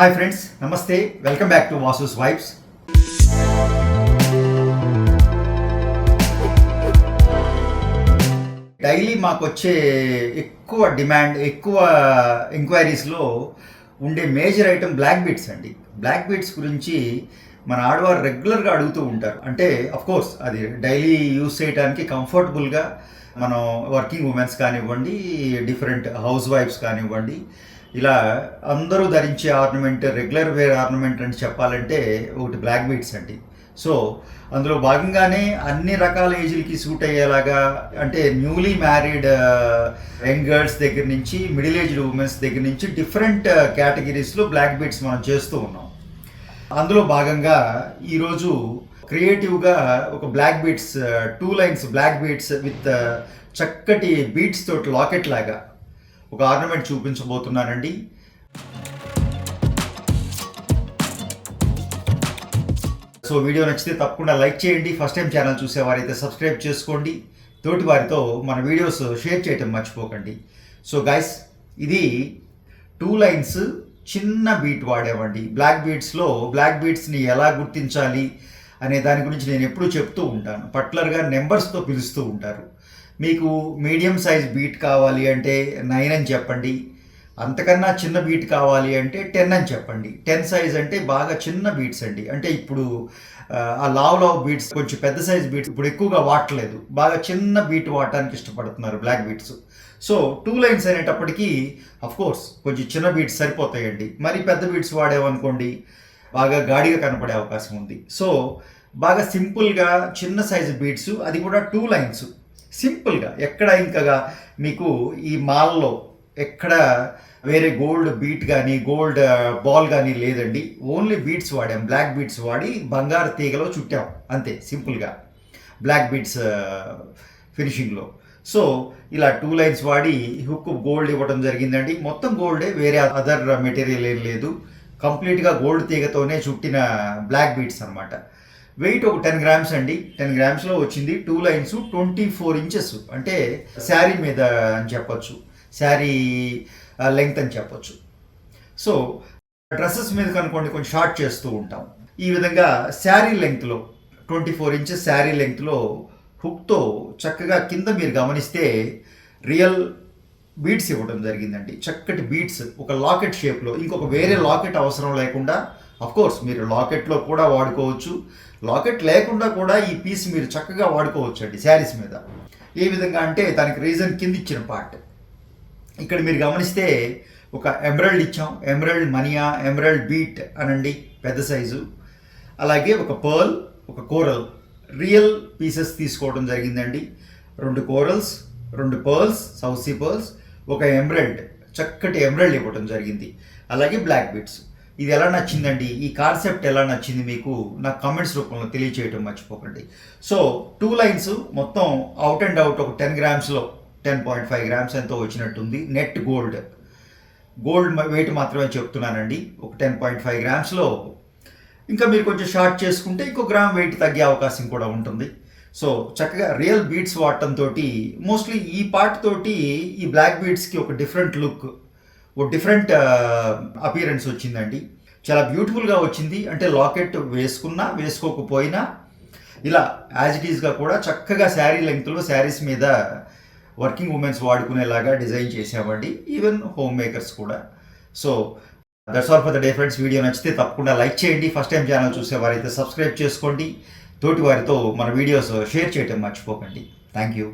Hi friends నమస్తే welcome back to Vasu's vibes daily మాకు వచ్చే ఎక్కువ డిమాండ్ ఎక్కువ ఎంక్వైరీస్లో ఉండే మేజర్ ఐటమ్ బ్లాక్ బీట్స్ అండి. బ్లాక్ బీట్స్ గురించి మన ఆడవారు రెగ్యులర్గా అడుగుతూ ఉంటారు. అంటే కోర్స్ అది డైలీ యూస్ చేయడానికి కంఫర్టబుల్గా మనం వర్కింగ్ ఉమెన్స్ కానివ్వండి డిఫరెంట్ హౌస్ వైఫ్స్ కానివ్వండి ఇలా అందరూ ధరించే ఆర్నమెంట్ రెగ్యులర్ వేర్ ఆర్నమెంట్ అని చెప్పాలంటే ఒకటి బ్లాక్ బీట్స్ అండి. సో అందులో భాగంగానే అన్ని రకాల ఏజ్లకి సూట్ అయ్యేలాగా అంటే న్యూలీ మ్యారీడ్ యంగ్ గర్ల్స్ దగ్గర నుంచి మిడిల్ ఏజ్డ్ ఉమెన్స్ దగ్గర నుంచి డిఫరెంట్ కేటగిరీస్లో బ్లాక్ బీట్స్ మనం చేస్తూ ఉన్నాం. అందులో భాగంగా ఈరోజు క్రియేటివ్గా ఒక black beads two lines black beads with చక్కటి బీట్స్ తోటి లాకెట్ లాగా ఒక ఆర్నమెంట్ చూపించబోతున్నానండి. సో వీడియో నచ్చితే తప్పకుండా లైక్ చేయండి. ఫస్ట్ టైం ఛానల్ చూసేవారైతే సబ్స్క్రైబ్ చేసుకోండి. తోటి వారితో మన వీడియోస్ షేర్ చేయటం మర్చిపోకండి. సో గైస్ ఇది టూ లైన్స్ చిన్న బీట్ వాడేవండి బ్లాక్ బీట్స్లో బ్లాక్ బీట్స్ని ఎలా గుర్తించాలి అనే దాని గురించి నేను ఎప్పుడూ చెప్తూ ఉంటాను. పర్టికులర్గా నెంబర్స్తో పిలుస్తూ ఉంటారు. మీకు మీడియం సైజ్ బీట్ కావాలి అంటే నైన్ అని చెప్పండి. అంతకన్నా చిన్న బీట్ కావాలి అంటే టెన్ అని చెప్పండి. టెన్ సైజ్ అంటే బాగా చిన్న బీట్స్ అండి. అంటే ఇప్పుడు ఆ, లావ్ లావ్ బీట్స్ కొంచెం పెద్ద సైజ్ బీట్స్ ఇప్పుడు ఎక్కువగా వాడలేదు బాగా చిన్న బీట్ వాడటానికి ఇష్టపడుతున్నారు black beads. So two lines అనేటప్పటికీ కోర్స్ కొంచెం చిన్న బీట్స్ సరిపోతాయండి. మరి పెద్ద బీట్స్ వాడేవనుకోండి బాగా గాడిగా కనపడే అవకాశం ఉంది. సో బాగా సింపుల్గా చిన్న సైజు బీట్స్ అది కూడా టూ లైన్స్. సింపుల్గా ఎక్కడ ఇంకా మీకు ఈ మాల్లో ఎక్కడ వేరే గోల్డ్ బీట్ కానీ గోల్డ్ బాల్ కానీ లేదండి. ఓన్లీ బీట్స్ వాడాం. బ్లాక్ బీట్స్ వాడి బంగారు తీగలో చుట్టాం. అంతే సింపుల్గా. బ్లాక్ బీట్స్ ఫినిషింగ్లో. సో ఇలా టూ లైన్స్ వాడి హుక్ గోల్డ్ ఇవ్వడం జరిగిందండి. మొత్తం గోల్డే వేరే అదర్ మెటీరియల్ ఏం లేదు. కంప్లీట్గా గోల్డ్ తీగతోనే చుట్టిన బ్లాక్ బీట్స్ అనమాట వెయిట్ ఒక టెన్ గ్రామ్స్ అండి. టెన్ గ్రామ్స్లో వచ్చింది two lines twenty four inches. అంటే శారీ మీద అని చెప్పొచ్చు. శారీ లెంగ్త్ అని చెప్పొచ్చు. సో డ్రెస్సెస్ మీద కనుకోండి కొంచెం షార్ట్ చేస్తూ ఉంటాం. ఈ విధంగా శారీ లెంగ్త్లో ట్వంటీ ఫోర్ ఇంచెస్ శారీ లెంగ్త్లో హుక్తో చక్కగా కింద మీరు గమనిస్తే రియల్ బీట్స్ ఇవ్వడం జరిగిందండి. చక్కటి బీట్స్ ఒక లాకెట్ షేప్లో ఇంకొక వేరే లాకెట్ అవసరం లేకుండా కోర్స్ మీరు లాకెట్లో కూడా వాడుకోవచ్చు. లాకెట్ లేకుండా కూడా ఈ పీస్ మీరు చక్కగా వాడుకోవచ్చు అండి శారీస్ మీద. ఏ విధంగా అంటే దానికి రీజన్ కింద ఇచ్చిన పార్ట్. ఇక్కడ మీరు గమనిస్తే ఒక ఎమరల్డ్ ఇచ్చాం. ఎమరల్డ్ మనియా ఎమరల్డ్ బీట్ అనండి పెద్ద సైజు. అలాగే ఒక పర్ల్ ఒక కోరల్. రియల్ పీసెస్ తీసుకోవడం జరిగిందండి. రెండు కోరల్స్ రెండు పర్ల్స్ సౌత్ సీ పర్ల్స్ ఒక ఎమరల్డ్ చక్కటి ఎమరల్డ్ ఇవ్వడం జరిగింది. అలాగే బ్లాక్ బీట్స్. ఇది ఎలా నచ్చిందండి? ఈ కాన్సెప్ట్ ఎలా నచ్చింది మీకు? నాకు కామెంట్స్ రూపంలో తెలియచేయటం మర్చిపోకండి. సో టూ లైన్స్ మొత్తం అవుట్ అండ్ అవుట్ ఒక టెన్ గ్రామ్స్లో టెన్ పాయింట్ ఫైవ్ గ్రామ్స్ ఎంతో వచ్చినట్టుంది. నెట్ గోల్డ్ గోల్డ్ వెయిట్ మాత్రమే చెప్తున్నానండి. ఒక టెన్ పాయింట్ ఫైవ్ గ్రామ్స్లో ఇంకా మీరు కొంచెం షార్ట్ చేసుకుంటే ఇంకో గ్రామ్ వెయిట్ తగ్గే అవకాశం కూడా ఉంటుంది. సో చక్కగా రియల్ బీట్స్ వాడటంతో మోస్ట్లీ ఈ పార్ట్ తోటి ఈ బ్లాక్ బీట్స్కి ఒక డిఫరెంట్ లుక్ ఒక డిఫరెంట్ అపియరెన్స్ వచ్చిందండి. చాలా బ్యూటిఫుల్గా వచ్చింది. అంటే లాకెట్ వేసుకున్నా వేసుకోకపోయినా ఇలా యాజ్ ఇట్ ఈస్గా కూడా చక్కగా శారీ లెంగ్త్లో శారీస్ మీద వర్కింగ్ ఉమెన్స్ వాడుకునేలాగా డిజైన్ చేసామండి ఈవెన్ హోమ్ మేకర్స్ కూడా. So that's all for the day friends video నచ్చితే తప్పకుండా లైక్ చేయండి. ఫస్ట్ టైం ఛానల్ చూసేవారైతే సబ్స్క్రైబ్ చేసుకోండి. తోటి వారితో మన వీడియోస్ షేర్ చేయటం మర్చిపోకండి. Thank you